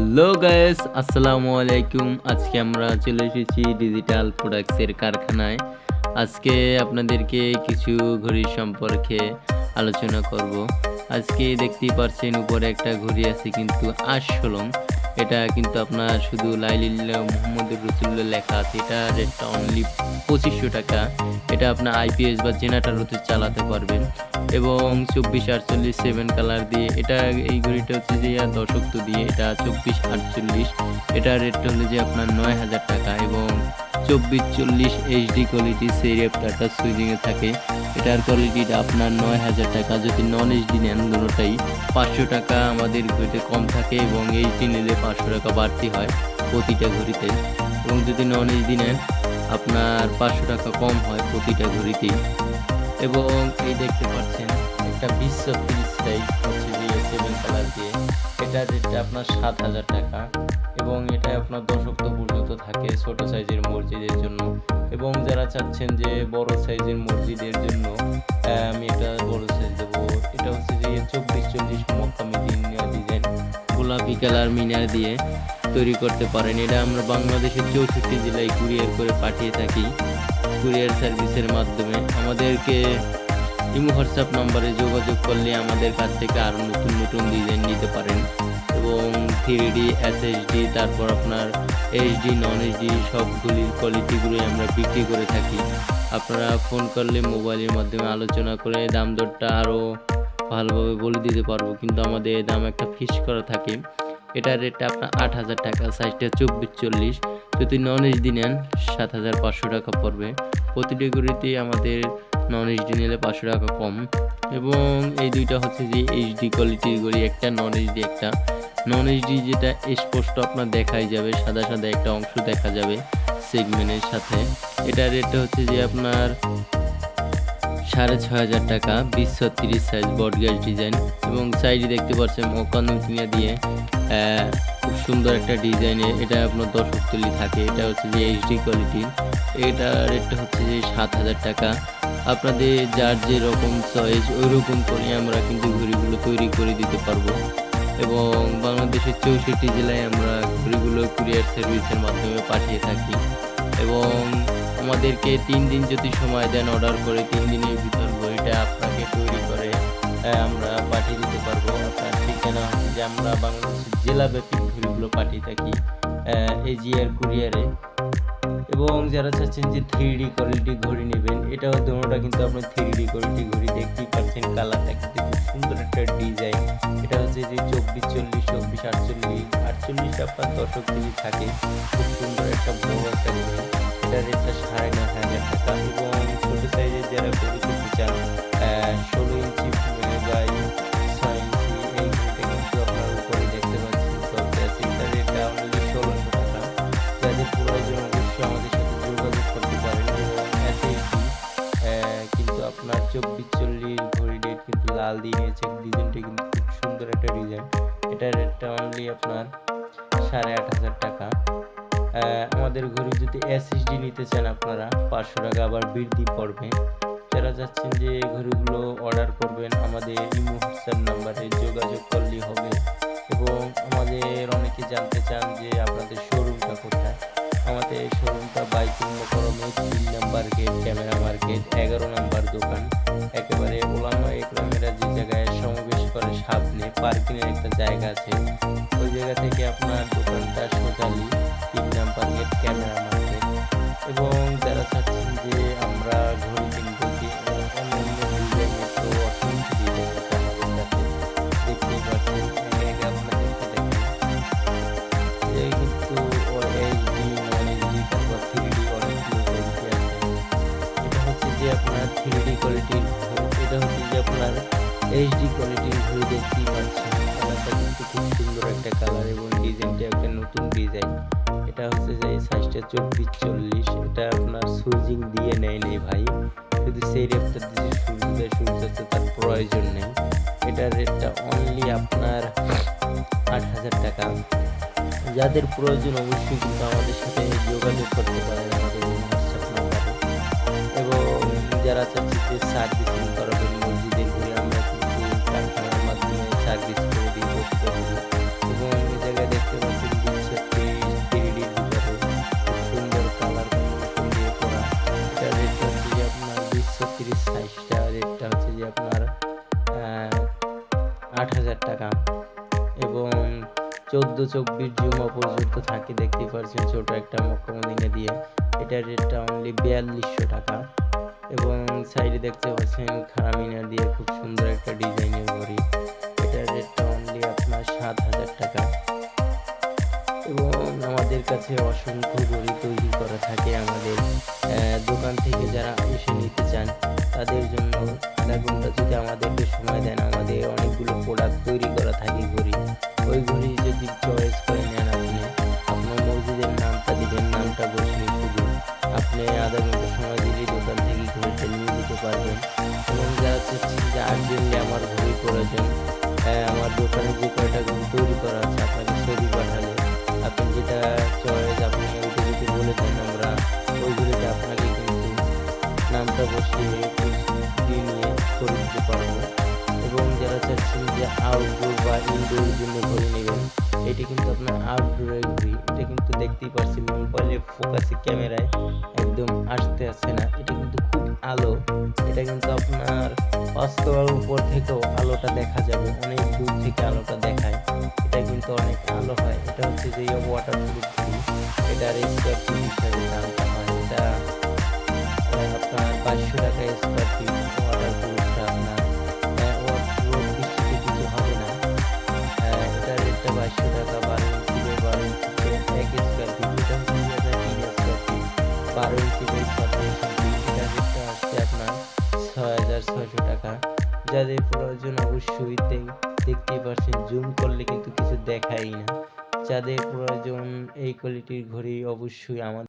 Hello guys, আসসালামু আলাইকুম। আজকে আমরা চলে এসেছি ডিজিটাল প্রোডাক্টসের কারখানায়। আজকে আপনাদেরকে কিছু ঘড়ির সম্পর্কে আলোচনা করব। আজকে দেখতেই পারছেন উপরে একটা ঘড়ি আছে কিন্তু আশলং এটা কিন্তু আপনার শুধু লাইলিল্লা মোহাম্মদ রসুল্লা লেখা আছে। এটা রেটটা অনলি পঁচিশশো টাকা। এটা আপনার আইপিএস বা জেনারেটার হতে চালাতে পারবেন এবং চব্বিশ আটচল্লিশ সেভেন কালার দিয়ে এটা এই ঘড়িটা হচ্ছে যে দশক দিয়ে এটা চব্বিশ আটচল্লিশ। এটা রেটটা হলো যে আপনার নয় হাজার টাকা এবং চব্বিশ চল্লিশ এইচডি কোয়ালিটি সেই রেপটাটা সুইজিংয়ে থাকে। এটার কোয়ালিটিটা আপনার নয় হাজার টাকা। যদি নন এইচডি নেন দুটোটাই পাঁচশো টাকা আমাদের ঘড়িতে কম থাকে এবং এইচডি নিলে পাঁচশো টাকা বাড়তি হয় প্রতিটা ঘড়িতে। এবং যদি নন এইচডি নেন, আপনার পাঁচশো টাকা কম হয় প্রতিটা ঘড়িতেই। এবং এই দেখতে পাচ্ছেন, একটা বিশ্ব ফ্রিজ টাইপ হচ্ছে সেভেন কালার দিয়ে। এটা রেটটা আপনার সাত হাজার টাকা। এবং এটা আপনার দশক্ত পর্যন্ত থাকে, ছোট সাইজের মসজিদের জন্য। এবং যারা চাচ্ছেন যে বড় সাইজের মসজিদের জন্য আমি এটা বড় সাইজ দেবো, এটা হচ্ছে যে চব্বিশ চল্লিশ মক্কা মেদিনা ডিজাইন গোলাপি কালার মিনার দিয়ে তৈরি করতে পারেন। এটা আমরা বাংলাদেশের চৌষট্টি জেলায় কুরিয়ার করে পাঠিয়ে থাকি, কুরিয়ার সার্ভিসের মাধ্যমে। আমাদেরকে ইমো হোয়াটসঅ্যাপ নম্বরে যোগাযোগ করলে আমাদের কাছ থেকে আরও নতুন নতুন ডিজাইন নিতে পারেন। এবং থ্রি ডি এসএসডি তারপর আপনার এইচডি নন এইচডি সবগুলির কোয়ালিটিগুলোই আমরা বিক্রি করে থাকি। আপনারা ফোন করলে মোবাইলের মাধ্যমে আলোচনা করে দাম দরটা আরও ভালোভাবে বলে দিতে পারব, কিন্তু আমাদের দাম একটা ফিক্স করা থাকে। এটার রেটটা আপনার আট হাজার টাকা সাইজটা চব্বিশ, চল্লিশ। যদি নন এইচডি নেন, সাত হাজার পাঁচশো টাকা পড়বে। প্রতিটি ঘড়িতেই আমাদের নন এইচডি নিলে পাঁচশো টাকা কম। এবং এই দুইটা হচ্ছে যে এইচডি কোয়ালিটির ঘড়ি একটা নন এইচডি একটা। নন এইচডি যেটা স্পষ্ট আপনার দেখাই যাবে, সাদা সাদা একটা অংশ দেখা যাবে সেগমেন্টের সাথে। এটার রেটটা হচ্ছে যে আপনার সাড়ে ছয় হাজার টাকা বিশ তিরিশ সাইজ বড গ্যাস ডিজাইন এবং সাইডে দেখতে পাচ্ছেন মোকান্ন কিনে দিয়ে খুব সুন্দর একটা ডিজাইনে এটা আপনার দর্শক তুলি থাকে। এটা হচ্ছে যে এইচডি কোয়ালিটি এটা রেটটা হচ্ছে যে সাত হাজার টাকা। আপনাদের যার যে রকম চয়েস ওই রকম করে আমরা কিন্তু ঘড়িগুলো তৈরি করে দিতে পারব। এবং বাংলাদেশের চৌষট্টি জেলায় আমরা ঘড়িগুলো কুরিয়ার সার্ভিসের মাধ্যমে পাঠিয়ে থাকি। এবং আমাদেরকে তিন দিন যদি সময় দেন অর্ডার করে, তিন দিনের ভিতর ঘড়িটা আপনাকে তৈরি করে আমরা পাঠিয়ে দিতে পারব। আপনার ঠিকানা হচ্ছে যে আমরা বাংলাদেশের জেলাব্যাপী ঘড়িগুলো পাঠিয়ে থাকি এজিআর কুরিয়ারে এবং যারা চাচ্ছেন যে থ্রি ডি কোয়ালিটি ঘড়ি নেবেন এটাও দোনোটা কিন্তু আপনার থ্রি ডি কোয়ালিটি ঘড়ি দেখতেই পাচ্ছেন কালারটা কিন্তু খুব সুন্দর একটা ডিজাইন এটা হচ্ছে যে চব্বিশ চল্লিশ, চব্বিশ আটচল্লিশ। আটচল্লিশ আপনার দশক থেকে থাকে। খুব সুন্দর একটা বড় একটা এটা রেটটা সাড়ে নয় হাজার টাকা। আমাদের ঘড়ি যদি এসএসডি নিতে চান আপনারা, পাঁচশো টাকা আবার বৃদ্ধি পড়বে। যারা চাচ্ছেন যে ঘড়িগুলো অর্ডার করবেন, আমাদের ইমো হোয়াটসঅ্যাপ নাম্বারে যোগাযোগ করলেই হবে। এবং আমাদের অনেকে জানতে চান যে আপনাদের শোরুমটা কোথায়? আমাদের শোরুমটা বাইকুল মোকরমে তিন নাম্বার গেট, ক্যামেরা মার্কেট, এগারো নাম্বার দোকান। একেবারে ওলামা একরামেরা যে জায়গায় সামনে পার্কিংয়ের একটা জায়গা আছে ওই জায়গা থেকে আপনার দোকানটা সোজালি তিন নাম্বার গেট ক্যামেরা মার্কেট এবং যারা চাচ্ছেন যে আমরা এইচডি কোয়ালিটির ঘড়ি দেখতেই পাচ্ছেন কালারটা কিন্তু খুব সুন্দর একটা কালার এবং ডিজাইনটা একটা নতুন ডিজাইন এটা হচ্ছে যে সাইজটা চব্বিশ, চল্লিশ। এটা আপনার সুইজিং দিয়ে নেয় নেই ভাই। শুধু সেই রেটটা দিয়ে সূর্যোদয় সূর্যাস্ত তার প্রয়োজন নেই। এটার রেটটা অনলি আপনার আট হাজার টাকা। যাদের প্রয়োজন অবশ্যই কিন্তু আমাদের সাথে যোগাযোগ করতে পারেন আমাদের হোয়াটসঅ্যাপ নাম্বারে এবং যারা চাচ্ছে সার্ভিসিং চোদ্দ চব্বিশ জুমা পর্যন্ত থাকে দেখতেই পাচ্ছেন ছোট একটা মক্কা মদিনা দিয়ে। এটার রেটটা অনলি বিয়াল্লিশশো টাকা। এবং সাইডে দেখতে পাচ্ছেন খারামিনা দিয়ে খুব সুন্দর একটা ডিজাইনের ঘড়ি। এটার রেটটা অনলি আপনার সাত হাজার টাকা। এবং আমাদের কাছে অসংখ্য ঘড়ি তৈরি করা থাকে আমাদের দোকান থেকে যারা এসে নিতে চান, তাদের জন্য আধা ঘণ্টা যদি আমাদেরকে সময় দেন, আমাদের অনেকগুলো প্রোডাক্ট তৈরি করা থাকে ঘড়ি। ওই ঘড়ি যদি চয়েস করে নেন আপনি, আপনার মসজিদের নামটা দিবেন, নামটা বসিয়ে শুধু আপনি আধা ঘণ্টা সময় দিলে দোকান থেকে ঘড়িটা নিয়ে নিতে পারবেন। এবং যারা চাচ্ছেন যে আর্জেন্টলি আমার ঘড়ি প্রয়োজন আমার দোকানে যে এবং যে আউটডোর বা ইনডোর জন্য ঘড়ি নেবেন এটি কিন্তু আপনার আউটডোরের ঘড়ি এটা কিন্তু দেখতেই পাচ্ছেন মোবাইলে ফোকাসে ক্যামেরায় একদম আসতে আসছে না এটা কিন্তু খুব আলো এটা কিন্তু আপনার অস্তর উপর থেকেও আলোটা দেখা যাবে অনেক দূর থেকে আলোটা দেখায় এটা কিন্তু অনেক আলো হয় এটা হচ্ছে যে ওয়াটার প্রুফ এটার স্কোয়ার হিসাবে দামটা হয় এটা আপনার বাইশশো টাকা স্কোয়ার ফিট ওয়াটার যাদের প্রয়োজন অবশ্যই দেখ- দেখতেই পারছেন জুম করলে কিন্তু কিছু দেখাই না। যাদের প্রয়োজন এই কোয়ালিটির ঘড়ি অবশ্যই আমাদের